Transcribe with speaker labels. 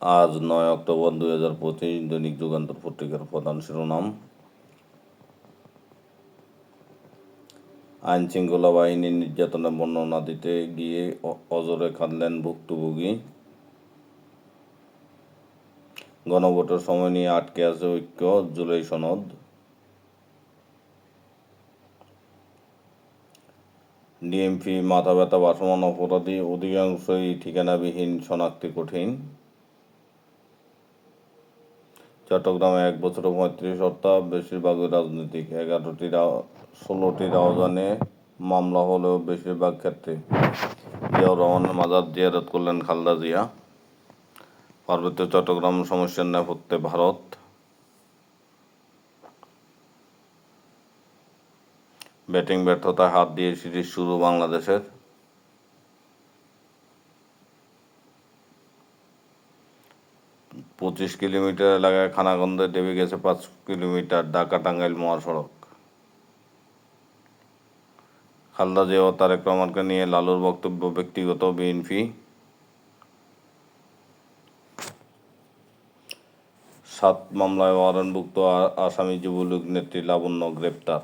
Speaker 1: আজ নয় অক্টোবর দুই হাজার পঁচিশ, দৈনিক যুগান্তর পত্রিকার প্রধান শিরোনাম। আইন শৃঙ্খলা বাহিনীর নির্যাতনের বর্ণনা দিতে গিয়ে অজরে কাঁদলেন ভুক্তভোগী। গণভোটের সময় নিয়ে আটকে আছে ঐক্য, জুলাই সনদ। ডিএমপি মাথা ব্যথা ভাসমান অপরাধী অধিকাংশই ঠিকানাবিহীন, শনাক্তি কঠিন। চট্টগ্রামে এক বছরে পঁয়ত্রিশ হত্যা বেশিরভাগই রাজনৈতিক। এগারোটি ষোলোটি রাজধানে, মামলা হলেও বেশিরভাগ ক্ষেত্রে। জিয়াউর রহমানের মাজার জিয়ারত করলেন খালদা জিয়া। পার্বত্য চট্টগ্রাম সমস্যার নেপথ্যে ভারত। ব্যাটিং ব্যর্থতায় হাত দিয়ে সিরিজ শুরু বাংলাদেশের। পঁচিশ কিলোমিটার এলাকায় খানাগন্ধে দেবে গেছে পাঁচ কিলোমিটার ঢাকা টাঙ্গাইল মহাসড়ক। খালদা জিয়া তারেক রহমানকে নিয়ে লালুর বক্তব্য ব্যক্তিগত বিএনপি। সাত মামলায় ওয়ারেন্টভুক্ত আসামি যুবলীগ নেত্রী লাবণ্য গ্রেপ্তার।